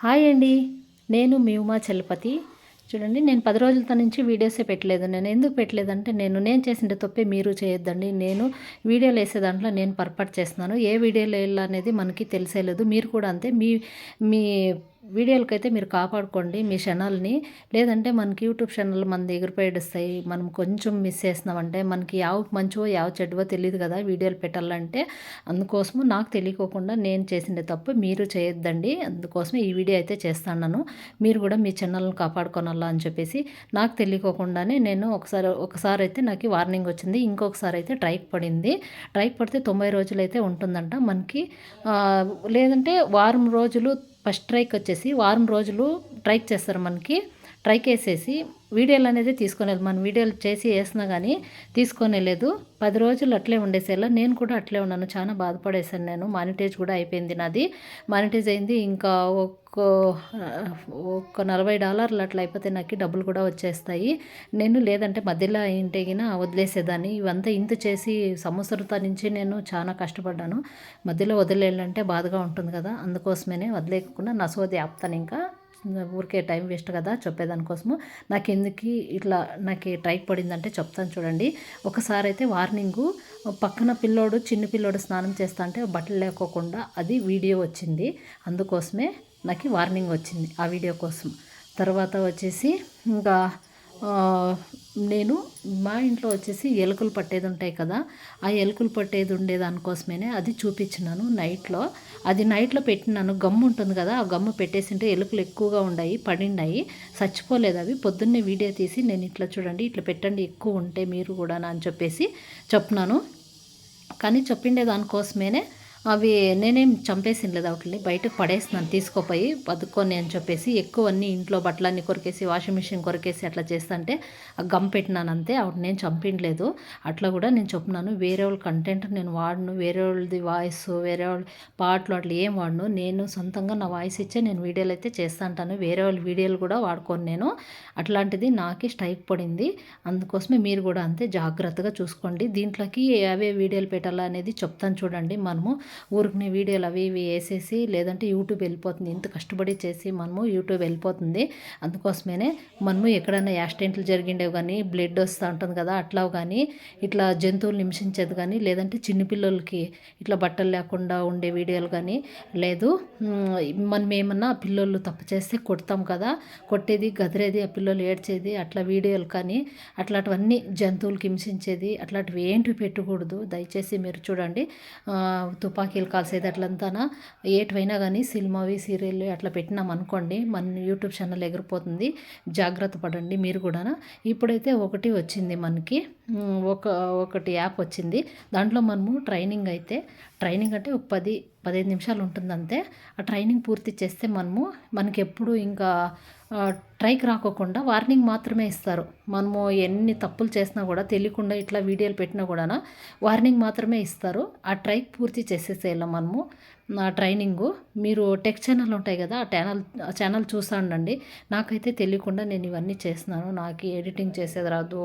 Hi అండి. నేను మీ ఉమా చలపతి. చూడండి నేను పది రోజుల నుంచి వీడియోసే పెట్టలేదు. నేను ఎందుకు పెట్టలేదంటే నేను నేను చేసిన తప్పే మీరు చేయొద్దండి. నేను వీడియోలు వేసే దాంట్లో నేను పొరపాటు చేస్తున్నాను. ఏ వీడియోలు వేయాలనేది మనకి తెలిసేలేదు. మీరు కూడా అంతే. మీ మీ వీడియోలకైతే మీరు కాపాడుకోండి మీ ఛానల్ని. లేదంటే మనకి యూట్యూబ్ ఛానల్ మన దగ్గర పేడుస్తాయి మనం కొంచెం మిస్ చేస్తున్నామంటే మనకి యావ మంచివో యావ చెడ్డవో తెలియదు కదా వీడియోలు పెట్టాలంటే. అందుకోసము నాకు తెలియకోకుండా నేను చేసిన తప్పు మీరు చేయొద్దండి. అందుకోసమే ఈ వీడియో అయితే చేస్తాను మీరు కూడా మీ ఛానల్ని కాపాడుకోనాలా అని చెప్పేసి నాకు తెలియకోకుండానే నేను ఒకసారి ఒకసారి అయితే నాకు వార్నింగ్ వచ్చింది. ఇంకొకసారి అయితే ట్రైక్ పడింది. ట్రైక్ పడితే తొంభై రోజులు అయితే ఉంటుందంట మనకి. లేదంటే వారం రోజులు ఫస్ట్ ట్రైక్ వచ్చేసి వారం రోజులు ట్రైక్ చేస్తారు మనకి. ట్రైక్ వేసేసి వీడియోలు అనేది తీసుకునేది మన వీడియోలు చేసి వేసినా కానీ తీసుకొనేలేదు పది రోజులు అట్లే ఉండేసేలా నేను కూడా అట్లే ఉన్నాను. చాలా బాధపడేసాను నేను. మానిటైజ్ కూడా అయిపోయింది నాది. మానిటైజ్ అయింది. ఇంకా ఒక్క ఒక్క నలభై డాలర్లు అట్లా అయిపోతే నాకు డబ్బులు కూడా వచ్చేస్తాయి. నేను లేదంటే మధ్యలో ఇంటిగిన వదిలేసేదాన్ని. ఇవంతా ఇంత చేసి సంవత్సరంతో నుంచి నేను చాలా కష్టపడ్డాను. మధ్యలో వదిలేయాలంటే బాధగా ఉంటుంది కదా. అందుకోసమే వదిలేకుండా నా సోది ఆపుతాను ఇంకా. ఊరికే టైం వేస్ట్ కదా చెప్పేదానికోసము. నాకు ఎందుకు ఇట్లా నాకు టైట్ పడిందంటే చెప్తాను చూడండి. ఒకసారి అయితే వార్నింగు పక్కన పిల్లోడు చిన్న పిల్లోడు స్నానం చేస్తా అంటే బట్టలు లేకోకుండా అది వీడియో వచ్చింది. అందుకోసమే నాకు వార్నింగ్ వచ్చింది ఆ వీడియో కోసం. తర్వాత వచ్చేసి ఇంకా నేను మా ఇంట్లో వచ్చేసి ఎలుకలు పట్టేది ఉంటాయి కదా ఆ ఎలుకలు పట్టేది ఉండే దానికోసమేనే అది చూపించినాను నైట్లో. అది నైట్లో పెట్టినాను గమ్ము ఉంటుంది కదా ఆ గమ్ము పెట్టేసింటే ఎలుకలు ఎక్కువగా ఉన్నాయి పడినాయి చచ్చిపోలేదు అవి. పొద్దున్నే వీడియో తీసి నేను ఇట్లా చూడండి ఇట్లా పెట్టండి ఎక్కువ ఉంటే మీరు కూడా అని చెప్పేసి చెప్పినాను. కానీ చెప్పిండే దానికోసమేనే అవి నేనేం చంపేసింది వాటిని. బయటకు పడేస్తున్నాను తీసుకోపోయి బతుక్కొని అని చెప్పేసి ఎక్కువ అన్ని ఇంట్లో బట్టలన్నీ కొరికేసి వాషింగ్ మిషన్ కొరికేసి అట్లా చేస్తుంటే గమ్ పెట్టినాను అంతే. ఆవిడ నేను చంపించలేదు అట్లా కూడా నేను చెప్తున్నాను వేరే వాళ్ళ కంటెంట్ నేను వాడను వేరే వాళ్ళది వాయిస్ వేరే వాళ్ళ పాటలు అట్లా ఏం వాడను. నేను సొంతంగా నా వాయిస్ ఇచ్చే నేను వీడియోలు అయితే చేస్తా ఉంటాను. వేరే వాళ్ళ వీడియోలు కూడా వాడుకోను నేను. అట్లాంటిది నాకే స్ట్రైక్ పడింది. అందుకోసమే మీరు కూడా అంతే జాగ్రత్తగా చూసుకోండి. దీంట్లోకి అవే వీడియోలు పెట్టాలా అనేది చెప్తాను చూడండి మనము. ఊరికి వీడియోలు అవి ఇవి వేసేసి లేదంటే యూట్యూబ్ వెళ్ళిపోతుంది. ఇంత కష్టపడి చేసి మనము యూట్యూబ్ వెళ్ళిపోతుంది. అందుకోసమే మనము ఎక్కడైనా యాక్సిడెంట్లు జరిగిండేవి కానీ బ్లడ్ వస్తూ ఉంటుంది కదా అట్లా కానీ ఇట్లా జంతువులు నిమిషించేది కానీ లేదంటే చిన్నపిల్లలకి ఇట్లా బట్టలు లేకుండా ఉండే వీడియోలు కానీ లేదు మనం ఏమన్నా పిల్లలు తప్పు చేస్తే కొడతాం కదా కొట్టేది గదిరేది ఆ పిల్లలు ఏడ్చేది అట్లా వీడియోలు కానీ అట్లాంటివన్నీ జంతువులకి హింసించేది అట్లాంటివి ఏంటివి పెట్టకూడదు. దయచేసి మీరు చూడండి. తుపా తుపాకీలు కాల్సేది అట్లంతానా ఏటివైనా కానీ సినిమావి సీరియల్ అట్లా పెట్టినాం అనుకోండి మన యూట్యూబ్ ఛానల్ ఎగిరిపోతుంది. జాగ్రత్త పడండి మీరు కూడా ఇప్పుడైతే ఒకటి వచ్చింది మనకి. ఒక ఒకటి యాప్ వచ్చింది. దాంట్లో మనము ట్రైనింగ్ అయితే ట్రైనింగ్ అంటే ఒక పది పదిహేను నిమిషాలు ఉంటుంది అంతే. ఆ ట్రైనింగ్ పూర్తి చేస్తే మనము మనకి ఎప్పుడు ఇంకా ట్రైక్ రాకోకుండా వార్నింగ్ మాత్రమే ఇస్తారు. మనము ఎన్ని తప్పులు చేసినా కూడా తెలియకుండా ఇట్లా వీడియోలు పెట్టినా కూడా వార్నింగ్ మాత్రమే ఇస్తారు. ఆ ట్రైక్ పూర్తి చేసేసేయాలి మనము నా ట్రైనింగు. మీరు టెక్ ఛానల్ ఉంటాయి కదా ఆ ఛానల్ ఆ ఛానల్ చూసానండి. నాకైతే తెలియకుండా నేను ఇవన్నీ చేస్తున్నాను. నాకు ఎడిటింగ్ చేసేది రాదు.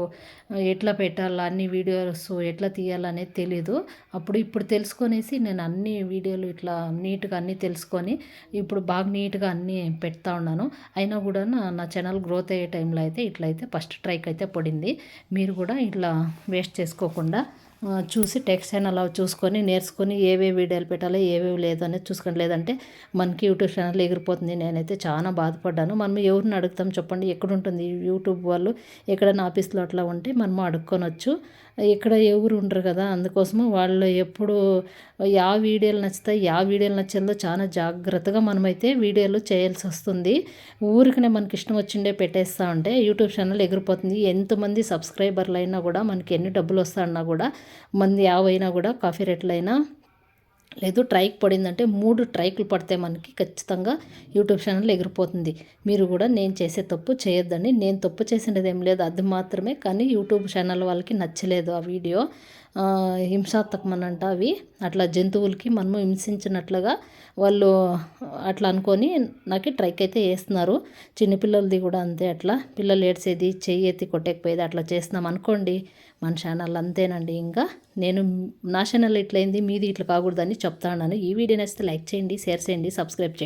ఎట్లా పెట్టాలా అన్ని వీడియోస్ ఎట్లా తీయాలనేది తెలీదు. అప్పుడు ఇప్పుడు తెలుసుకొనేసి నేను అన్ని వీడియోలు ఇట్లా నీట్గా అన్నీ తెలుసుకొని ఇప్పుడు బాగా నీట్గా అన్నీ పెడతా ఉన్నాను. అయినా కూడా నా ఛానల్ గ్రోత్ అయ్యే టైంలో అయితే ఇట్లయితే ఫస్ట్ ట్రైక్ అయితే పడింది. మీరు కూడా ఇట్లా వేస్ట్ చేసుకోకుండా చూసి టెక్స్ట్ ఛానల్ చూసుకొని నేర్చుకొని ఏవే వీడియోలు పెట్టాలో ఏవేవి లేదు అనేది చూసుకోండి. లేదంటే మనకి యూట్యూబ్ ఛానల్ ఎగిరిపోతుంది. నేనైతే చాలా బాధపడ్డాను. మనం ఎవరిని అడుగుతాం చెప్పండి. ఎక్కడ ఉంటుంది? యూట్యూబ్ వాళ్ళు ఎక్కడైనా ఆఫీస్లో అట్లా ఉంటే మనము అడుక్కొనొచ్చు. ఇక్కడ ఎవరు ఉండరు కదా అందుకోసము వాళ్ళు ఎప్పుడు యా వీడియోలు నచ్చుతాయి యా వీడియోలు నచ్చిందో చాలా జాగ్రత్తగా మనమైతే వీడియోలు చేయాల్సి వస్తుంది. ఊరికనే మనకి ఇష్టం వచ్చిండే పెట్టేస్తా ఉంటే యూట్యూబ్ ఛానల్ ఎగిరిపోతుంది. ఎంతమంది సబ్స్క్రైబర్లు అయినా కూడా మనకి ఎన్ని డబ్బులు వస్తాయన్నా కూడా మంది యావైనా కూడా కాఫీ రేట్లైనా లేదు ట్రైక్ పడిందంటే మూడు ట్రైకులు పడితే మనకి ఖచ్చితంగా యూట్యూబ్ ఛానల్ ఎగిరిపోతుంది. మీరు కూడా నేను చేసే తప్పు చేయొద్దండి. నేను తప్పు చేసినది ఏం లేదు. అది మాత్రమే కానీ యూట్యూబ్ ఛానల్ వాళ్ళకి నచ్చలేదు ఆ వీడియో. హింసాత్మకమనంట అవి. అట్లా జంతువులకి మనము హింసించినట్లుగా వాళ్ళు అట్లా అనుకొని నాకు ట్రైక్ అయితే వేస్తున్నారు. చిన్నపిల్లలది కూడా అంతే అట్లా. పిల్లలు ఏడ్చేది చెయ్యి ఎత్తి కొట్టకపోయేది అట్లా చేస్తున్నాం అనుకోండి. మన ఛానల్ అంతేనండి ఇంకా. నేను నా ఛానల్ ఇట్లయింది మీది ఇట్లా కాకూడదని చెప్తాను ఈ వీడియో నచ్చితే లైక్ చేయండి షేర్ చేయండి సబ్స్క్రైబ్ చేయండి.